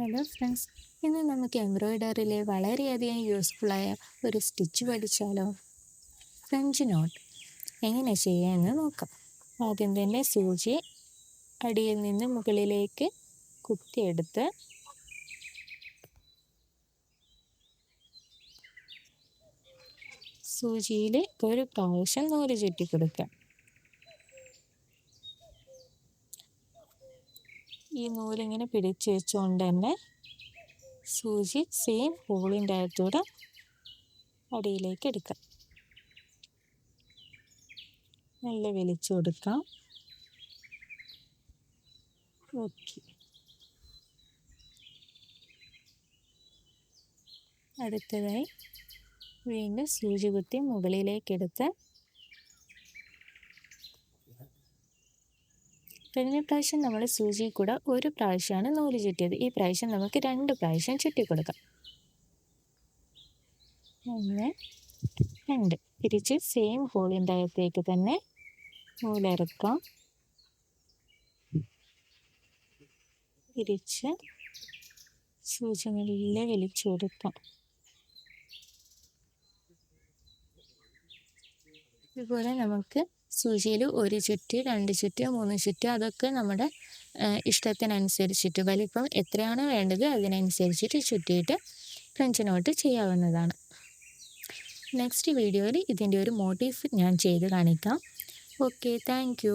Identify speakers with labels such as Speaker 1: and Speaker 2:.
Speaker 1: Hello friends ഇന്ന് നമുക്ക് എംബ്രോയ്ഡറിയിലെ വളരെയധികം യൂസ്ഫുള്ളായ ഒരു സ്റ്റിച്ച് പഠിച്ചാലോ? French knot. എങ്ങനെ ചെയ്യാമെന്ന് നോക്കാം. ആദ്യം തന്നെ സൂചി അടിയിൽ നിന്ന് മുകളിലേക്ക് കുത്തിയെടുത്ത് സൂചിയിൽ ഒരു പ്രാവശ്യം നൂൽ ചുറ്റി കൊടുക്കുക ഈ നൂലിങ്ങനെ പിടിച്ച് വെച്ചുകൊണ്ട് തന്നെ സൂചി സെയിം ഹോളിന്റെ അകത്തൂടെ അടിയിലേക്ക് എടുക്കാം. നല്ല വലിച്ചു കൊടുക്കാം. ഓക്കെ അടുത്തതായി വീണ്ടും സൂചി കുത്തി മുകളിലേക്കെടുത്ത് കഴിഞ്ഞ പ്രാവശ്യം നമ്മൾ സൂചി കൂടെ ഒരു പ്രാവശ്യമാണ് നൂൽ ചുറ്റിയത്. ഈ പ്രാവശ്യം നമുക്ക് രണ്ട് പ്രാവശ്യം ചുറ്റി കൊടുക്കാം. ഒന്ന് രണ്ട്. തിരിച്ച് സെയിം ഹോളിന്റെ അകത്തേക്ക് തന്നെ നൂലിറക്കാം തിരിച്ച് സൂചി മെല്ലെ വലിച്ചു കൊടുക്കാം. ഇതുപോലെ നമുക്ക് സൂചിയിൽ ഒരു ചുറ്റ് രണ്ട് ചുറ്റ് മൂന്ന് ചുറ്റ് അതൊക്കെ നമ്മുടെ ഇഷ്ടത്തിനനുസരിച്ചിട്ട് വലിപ്പം എത്രയാണ് വേണ്ടത് അതിനനുസരിച്ചിട്ട് ചുറ്റിയിട്ട് ഫ്രഞ്ച് നോട്ട് ചെയ്യാവുന്നതാണ്. നെക്സ്റ്റ് വീഡിയോയിൽ ഇതിന്റെ ഒരു മോട്ടീവ് ഞാൻ ചെയ്ത് കാണിക്കാം. Okay thank